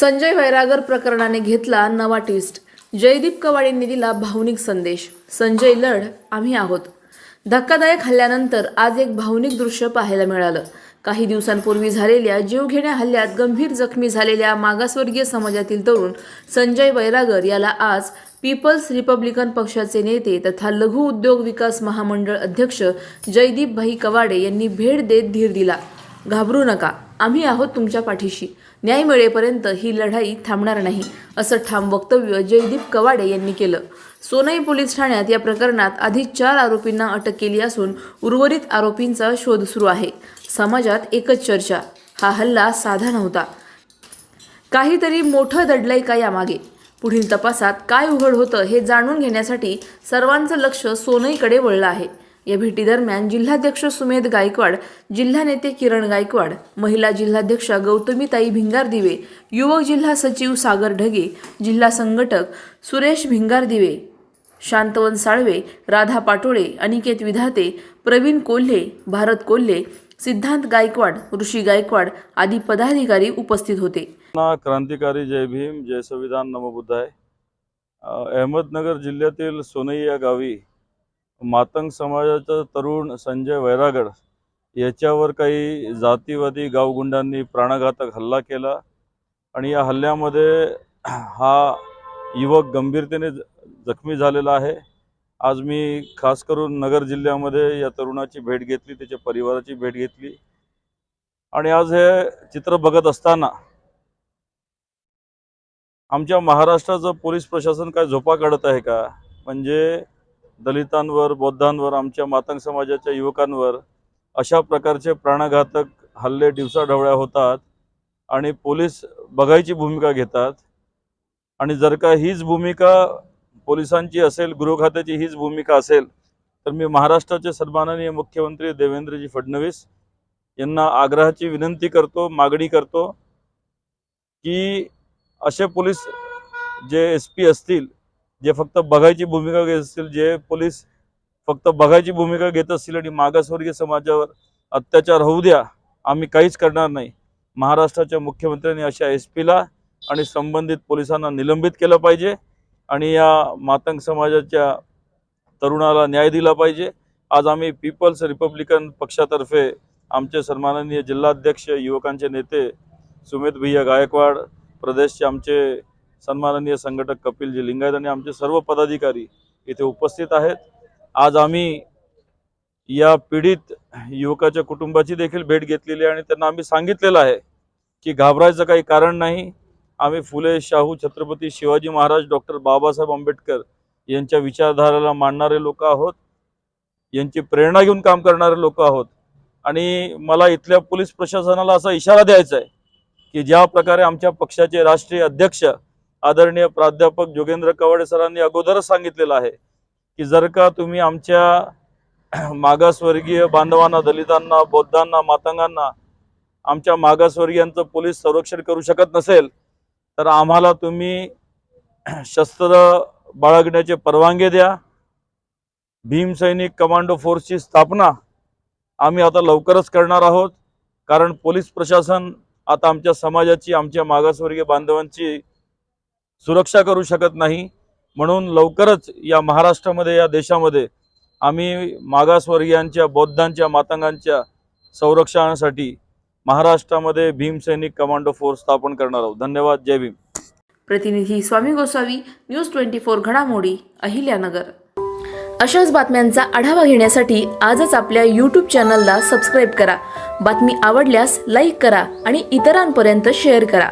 संजय वैरागर प्रकरणाने घेतला नवा ट्विस्ट जयदीप कवाडेंनी दिला भावनिक संदेश. संजय लढ आम्ही आहोत. धक्कादायक हल्ल्यानंतर आज एक भावनिक दृश्य पाहायला मिळालं. काही दिवसांपूर्वी झालेल्या जीवघेण्या हल्ल्यात गंभीर जखमी झालेल्या मागासवर्गीय समाजातील तरुण संजय वैरागर याला आज पीपल्स रिपब्लिकन पक्षाचे नेते तथा लघु उद्योग विकास महामंडळ अध्यक्ष जयदीप भाई कवाडे यांनी भेट देत धीर दिला. घाबरू नका. आम्ही आहोत तुमच्या पाठीशी. न्याय मिळेपर्यंत ही लढाई थांबणार नाही असं ठाम वक्तव्य जयदीप कवाडे यांनी केलं. सोनई पोलीस ठाण्यात या प्रकरणात आधी चार आरोपींना अटक केली असून उर्वरित आरोपींचा शोध सुरू आहे. समाजात एकच चर्चा. हा हल्ला साधा नव्हता. काहीतरी मोठं दडलंय का यामागे? पुढील तपासात काय उघड होतं हे जाणून घेण्यासाठी सर्वांचं लक्ष सोनईकडे वळलं आहे. या भेटीदरम्यान जिल्हाध्यक्ष सुमेध गायकवाड जिल्हा नेते किरण गायकवाड महिला जिल्हाध्यक्षा गौतमीताई भिंगार दिवे युवक जिल्हा सचिव सागर ढगे जिल्हा संघटक सुरेश भिंगार दिवे शांतवन साळवे राधा पाटोळे अनिकेत विधाते प्रवीण कोल्हे भारत कोल्हे सिद्धांत गायकवाड ऋषी गायकवाड आदी पदाधिकारी उपस्थित होते. क्रांतिकारी जय भीम जय संविधान नमबुद्धाय अहमदनगर जिल्ह्यातील सोनई या गावी मातंग समाजाचा तरुण संजय वैरागड याच्यावर काही जातीवादी गावगुंडांनी प्राणघातक हल्ला केला. आणि या हल्ल्यामध्ये हा युवक गंभीरतेने जखमी झालेला आहे. आज मी खास करून नगर जिल्ह्यामध्ये या तरुणाची भेट घेतली त्याच्या परिवाराची भेट घेतली. आणि आज हे चित्र बघत असताना आमच्या महाराष्ट्राचं पोलीस प्रशासन काय झोपा काढत आहे का? म्हणजे दलितांवर बौद्धांवर आमच्या मातंग समाजाच्या युवकांवर अशा प्रकारचे प्राणघातक हल्ले दिवसाढवळ्या होतात आणि पोलीस बघायची भूमिका घेतात. आणि जर का हीच भूमिका पोलिसांची असेल गृहखात्याची हीच भूमिका असेल तर मी महाराष्ट्राचे सन्माननीय मुख्यमंत्री देवेंद्रजी फडणवीस यांना आग्रहाची विनंती करतो मागणी करतो की असे पोलीस जे एस पी असतील जे फक्त बघायची भूमिका घेत असतील जे पोलीस फक्त बघायची भूमिका घेत असतील आणि मागासवर्गीय समाजावर अत्याचार होऊ द्या आम्ही काहीच करणार नाही. महाराष्ट्राच्या मुख्यमंत्र्यांनी अशा एस पीला आणि संबंधित पोलिसांना निलंबित केलं पाहिजे आणि या मातंग समाजाच्या तरुणाला न्याय दिला पाहिजे. आज आम्ही पीपल्स रिपब्लिकन पक्षातर्फे आमचे सन्माननीय जिल्हाध्यक्ष युवकांचे नेते सुमित भैया गायकवाड प्रदेशचे आमचे सन्माननीय संघटक कपिलजी लिंगायत आणि आमचे सर्व पदाधिकारी इथे उपस्थित आहेत. आज आम्ही या पीडित युवकाच्या कुटुंबाची देखील भेट घेतलेली आहे आणि त्यांना आम्ही सांगितलेलं आहे की घाबरायचं काही कारण नाही. आम्ही फुले शाहू छत्रपती शिवाजी महाराज डॉक्टर बाबासाहेब आंबेडकर यांच्या विचारधाराला मांडणारे लोक आहोत. यांची प्रेरणा घेऊन काम करणारे लोक आहोत. आणि मला इथल्या पोलीस प्रशासनाला असा इशारा द्यायचा आहे की ज्या प्रकारे आमच्या पक्षाचे राष्ट्रीय अध्यक्ष आदरणीय प्राध्यापक जोगेंद्र कवाडे सरांनी अगोदरच सांगितलेलं आहे की जर का तुम्ही आमच्या मागासवर्गीय बांधवांना दलितांना बौद्धांना मातंगांना आमच्या मागासवर्गीयांचं पोलीस संरक्षण करू शकत नसेल तर आम्हाला तुम्ही शस्त्र बाळगण्याचे परवानगी द्या. भीमसैनिक कमांडो फोर्सची स्थापना आम्ही आता लवकरच करणार आहोत. कारण पोलीस प्रशासन आता आमच्या समाजाची आमच्या मागासवर्गीय बांधवांची सुरक्षा करू शकत नाही. म्हणून लवकरच या महाराष्ट्रामध्ये या देशामध्ये आम्ही मागासवर्गीयांच्या बौद्धांच्या मातंगांच्या संरक्षणासाठी महाराष्ट्रामध्ये भीमसैनिक कमांडो फोर्स स्थापन करणार आहोत. धन्यवाद. जय भीम. प्रतिनिधी Swami Gosavi news twenty four घडामोडी अहिल्यानगर. अशाच बातम्यांचा आढावा घेण्यासाठी आजच आपल्या यूट्यूब चॅनलला सबस्क्राईब करा. बातमी आवडल्यास लाईक करा आणि इतरांपर्यंत शेअर करा.